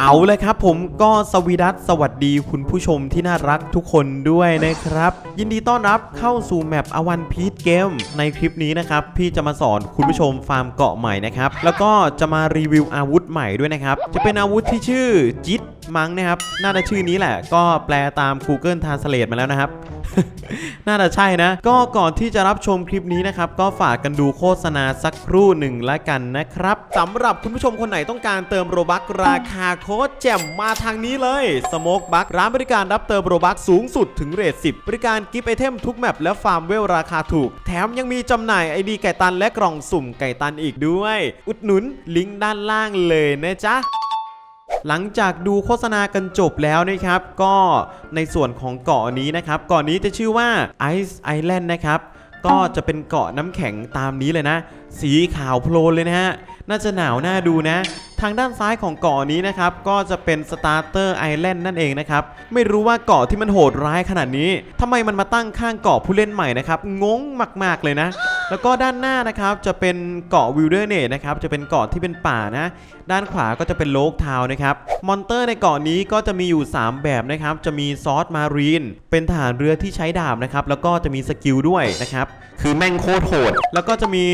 เอาเลยครับผมก็สวีดัสสวัสดีคุณผู้ชมที่น่ารักทุกคนด้วยนะครับ ยินดีต้อนรับเข้าสู่แมปอวันพีทเกมในคลิปนี้นะครับ พี่จะมาสอนคุณผู้ชมฟาร์มเกาะใหม่นะครับ แล้วก็จะมารีวิวอาวุธใหม่ด้วยนะครับ จะเป็นอาวุธที่ชื่อจิตมั้งนะครับ น่าจะชื่อนี้แหละ ก็แปลตาม Google Translate มาแล้วนะครับ น่าจะใช่นะ ก็ก่อนที่จะรับชมคลิปนี้นะครับ ก็ฝากกันดูโฆษณาสักครู่หนึ่งละกันนะครับสำหรับคุณผู้ชมคนไหนต้องการเติมโรบัคราคาโคตรแจ่มมาทางนี้เลยสโมกบัคร้านบริการรับเติมโรบัคสูงสุดถึงเรท10 บริการกิฟต์ไอเทมทุกแมปและฟาร์มเวลราคาถูก แถมยังมีจำหน่ายไอดีไก่ตันและกล่องสุ่มไก่ตันอีกด้วย อุดหนุนลิงก์ด้านล่างเลยนะจ๊ะ หลังจากดูโฆษณากันจบแล้วนะครับ ก็ในส่วนของเกาะนี้นะครับเกาะนี้จะชื่อว่า Ice Island นะครับก็จะเป็นเกาะน้ำแข็งตามนี้เลยนะ สีขาวโพลนเลยนะฮะ น่าจะหนาวน่าดูนะ ทางด้านซ้ายของเกาะนี้นะครับ ก็จะเป็น Starter Island นั่นเองนะครับ ไม่รู้ว่าเกาะที่มันโหดร้ายขนาดนี้ทำไมมันมาตั้งข้างเกาะผู้เล่นใหม่นะครับ งงมาก ๆ เลยนะ แล้วก็ด้านหน้านะครับจะเป็นเกาะวิลเดอร์เนตนะครับ จะเป็นเกาะที่เป็นป่านะ ด้านขวาก็จะเป็นโลกทาวน์นะครับ มอนเตอร์ในเกาะนี้ก็จะมีอยู่ 3 แบบนะครับ จะมีซอสมารีน เป็นทหารเรือที่ใช้ดาบนะครับ แล้วก็จะมีสกิลด้วยนะครับ คือแม่งโคตรโหด แล้วก็จะมี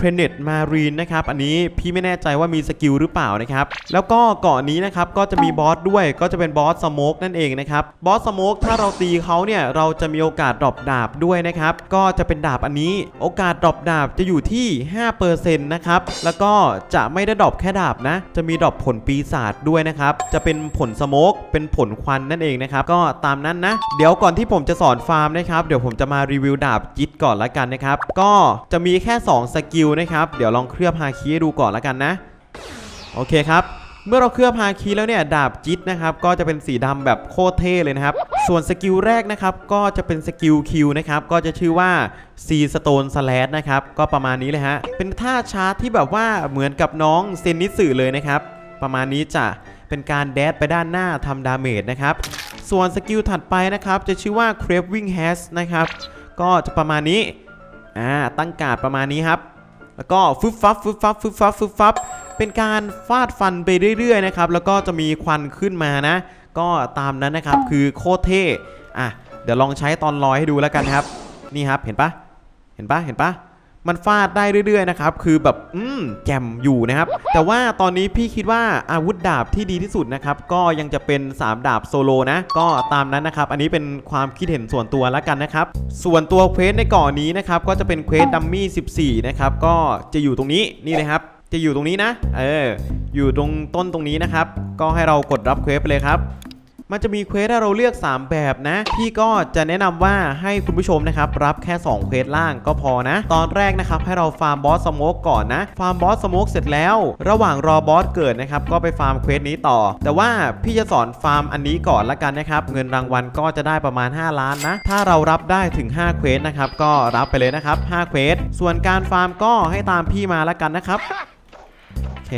เทรนเน็ตมารีนนะครับ อันนี้พี่ไม่แน่ใจว่ามีสกิลหรือเปล่านะครับ แล้วก็เกาะนี้นะครับ ก็จะมีบอสด้วย ก็จะเป็นบอสสโมกนั่นเองนะครับ บอสสโมกถ้าเราตีเขาเนี่ย เราจะมีโอกาสดรอปดาบด้วยนะครับ ก็จะเป็นดาบอันนี้ โอกาสดรอปดาบจะอยู่ที่ 5%นะครับ แล้วก็จะไม่ได้ดรอปแค่ดาบนะ จะมีดรอปผลปีศาจด้วยนะครับ จะเป็นผลสโมกเป็นผลควันนั่นเองนะครับ ก็ตามนั้นนะ เดี๋ยวก่อนที่ผมจะสอนฟาร์มนะครับ เดี๋ยวผมจะมารีวิวดาบจิตก่อนละกันนะครับ ก็จะมีแค่ 2 สกิลนะครับ เดี๋ยวลองเคลือบฮาคีให้ดูก่อนละกันนะ โอเคครับ เมื่อเราเคลือบฮาคีแล้วเนี่ยดาบจิตนะครับ ก็จะเป็นสีดำแบบโคตรเท่เลยนะครับ ส่วนสกิลแรกนะครับ ก็จะเป็นสกิลคิวนะครับ ก็จะชื่อว่า C Stone Slash นะครับ ก็ประมาณนี้เลยฮะ เป็นท่าชาร์จที่แบบว่าเหมือนกับน้องเซนนิสึเลยนะครับ ประมาณนี้จะเป็นการแดดไปด้านหน้าทำดาเมจนะครับ ส่วนสกิลถัดไปนะครับ จะชื่อว่า Craving Hash นะครับ ก็จะประมาณนี้อ่าตั้งการ์ดประมาณนี้ครับ แล้วก็ฟึบฟับฟึบฟับฟึบฟับฟึบฟับเป็นการฟาดฟันไปเรื่อยๆนะครับแล้วก็จะมีควันขึ้นมานะ ก็ตามนั้นนะครับคือโคตรเท่อะเดี๋ยวลองใช้ตอนลอยให้ดูแล้วกันครับ นี่ครับเห็นปะเห็นปะเห็นปะ มันฟาดได้เรื่อยๆนะครับ คือแบบ อืม แจมอยู่นะครับ แต่ว่าตอนนี้พี่คิดว่าอาวุธดาบที่ดีที่สุดนะครับ ก็ยังจะเป็น 3 ดาบโซโลนะ ก็ตามนั้นนะครับ อันนี้เป็นความคิดเห็นส่วนตัวแล้วกันนะครับ ส่วนตัวเควสในเก่อนนี้นะครับ ก็จะเป็นเควสดัมมี่14 นะครับ ก็จะอยู่ตรงนี้ นี่เลยครับ จะอยู่ตรงนี้นะ เออ อยู่ตรงต้นตรงนี้นะครับ ก็ให้เรากดรับเควสไปเลยครับ มันจะมีเควสให้เราเลือก 3 แบบนะ พี่ก็จะแนะนำว่าให้คุณผู้ชมนะครับรับแค่ 2 เควสล่างก็พอนะ ตอนแรกนะครับให้เราฟาร์มบอสสโมกก่อนนะ ฟาร์มบอสสโมกเสร็จแล้ว ระหว่างรอบอสเกิดนะครับก็ไปฟาร์มเควสนี้ต่อ แต่ว่าพี่จะสอนฟาร์มอันนี้ก่อนละกันนะครับเงินรางวัลก็จะได้ประมาณ 5 ล้านนะ ถ้าเรารับได้ถึง 5 เควสนะครับก็รับไปเลยนะครับ5เควสส่วนการฟาร์มก็ให้ตามพี่มาละกันนะครับโอเค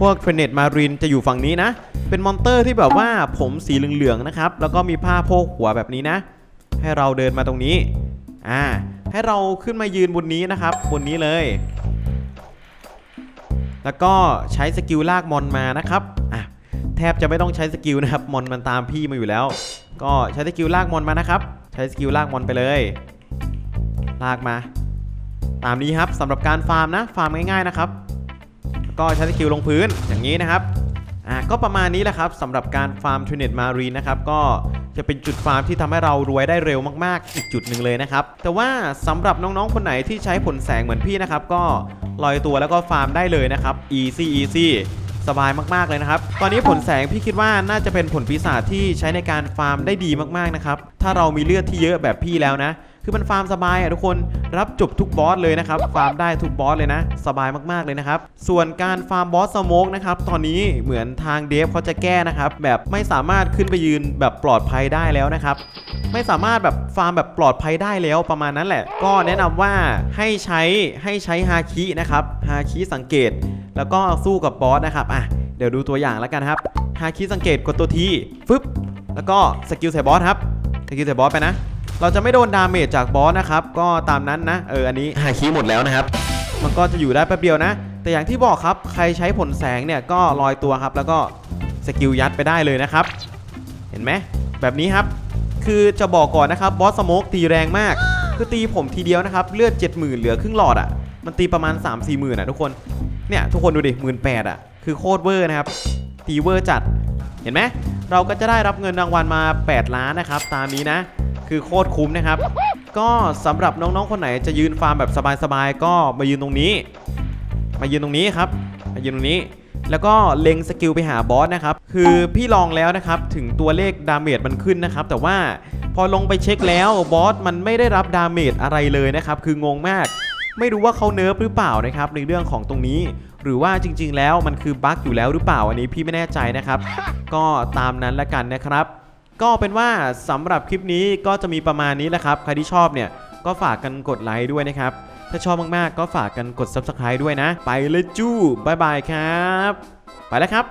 พวกเทรนเน็ตมารินจะอยู่ฝั่งนี้นะ เป็นมอนเตอร์ที่แบบว่าผมสีเหลืองๆนะครับ แล้วก็มีผ้าโพกหัวแบบนี้นะ ให้เราเดินมาตรงนี้ อ่า ให้เราขึ้นมายืนบนนี้นะครับ บนนี้เลย แล้วก็ใช้สกิลลากมอนมานะครับ อะ แทบจะไม่ต้องใช้สกิลนะครับ มอนมันตามพี่มาอยู่แล้ว ก็ใช้สกิลลากมอนมานะครับ ใช้สกิลลากมอนไปเลย ลากมา ตามนี้ครับสำหรับการฟาร์มนะ ฟาร์มง่ายๆนะครับ ก็ใช้สกิลลงพื้นอย่างนี้นะครับอ่าก็ประมาณนี้แหละครับสำหรับการฟาร์มทริเนตมารีนะครับก็จะเป็นจุดฟาร์มที่ทำให้เรารวยได้เร็วมากๆ อีกจุดหนึ่งเลยนะครับ แต่ว่าสำหรับน้องๆ คนไหนที่ใช้ผลแสงเหมือนพี่นะครับ ก็ลอยตัวแล้วก็ฟาร์มได้เลยนะครับ easy easy สบายมากๆเลยนะครับ ตอนนี้ผลแสงพี่คิดว่าน่าจะเป็นผลปีศาจที่ใช้ในการฟาร์มได้ดีมากๆนะครับ ถ้าเรามีเลือดที่เยอะแบบพี่แล้วนะ คือมันฟาร์มสบายอะทุกคนรับจบทุกบอสเลยนะครับฟาร์มได้ทุกบอสเลยนะ สบายมากๆเลยนะครับ ส่วนการฟาร์มบอสสโมกนะครับตอนนี้เหมือนทางเดฟเขาจะแก้นะครับแบบไม่สามารถขึ้นไปยืนแบบปลอดภัยได้แล้วนะครับไม่สามารถแบบฟาร์มแบบปลอดภัยได้แล้วประมาณนั้นแหละ ก็แนะนำว่าให้ใช้ให้ใช้ฮาคินะครับฮาคิสังเกต แล้วก็สู้กับบอสนะครับอะเดี๋ยวดูตัวอย่างแล้วกันครับฮาคิสังเกตกดตัวทีฟึบแล้วก็สกิลใส่บอสครับสกิลใส่บอสไปนะ เราจะไม่โดนดาเมจจากบอสนะครับ ก็ตามนั้นนะ เออ อันนี้ฮาคิหมดแล้วนะครับ มันก็จะอยู่ได้แป๊บเดียวนะ แต่อย่างที่บอกครับ ใครใช้ผลแสงเนี่ยก็ลอยตัวครับ แล้วก็สกิลยัดไปได้เลยนะครับ เห็นไหม แบบนี้ครับ คือจะบอกก่อนนะครับ บอสสโมกตีแรงมาก คือตีผมทีเดียวนะครับ เลือด 70,000 เหลือครึ่งหลอดอะ่ะ มันตีประมาณ 3 4หมื่นอะทุกคน เนี่ยทุกคนดูดิหมื่นแปดอะ คือโคตรเวอร์นะครับ ตีเวอร์จัด เห็นไหม เราก็จะได้รับเงินรางวัลมา 8 ล้านนะครับ ตามนี้นะ คือโคตรคุ้มนะครับ ก็สำหรับน้องๆคนไหนจะยืนฟาร์มแบบสบายๆก็มายืนตรงนี้ มายืนตรงนี้ครับ มายืนตรงนี้ แล้วก็เล็งสกิลไปหาบอสนะครับ คือพี่ลองแล้วนะครับถึงตัวเลขดาเมจมันขึ้นนะครับ แต่ว่าพอลงไปเช็คแล้วบอสมันไม่ได้รับดาเมจอะไรเลยนะครับ คืองงมาก ไม่รู้ว่าเขาเนิร์ฟหรือเปล่านะครับในเรื่องของตรงนี้ หรือว่าจริง ๆ แล้วมันคือบั๊กอยู่แล้วหรือเปล่าอันนี้พี่ไม่แน่ใจนะครับ ก็ตามนั้นละกันนะครับ ก็เป็นว่าสำหรับคลิปนี้ก็จะมีประมาณนี้แหละครับใครที่ชอบเนี่ยก็ฝากกันกดไลค์ด้วยนะครับ ถ้าชอบมากๆ ก็ฝากกันกด Subscribe ด้วยนะ ไปเลยจู้บายบายครับ ไปแล้วครับ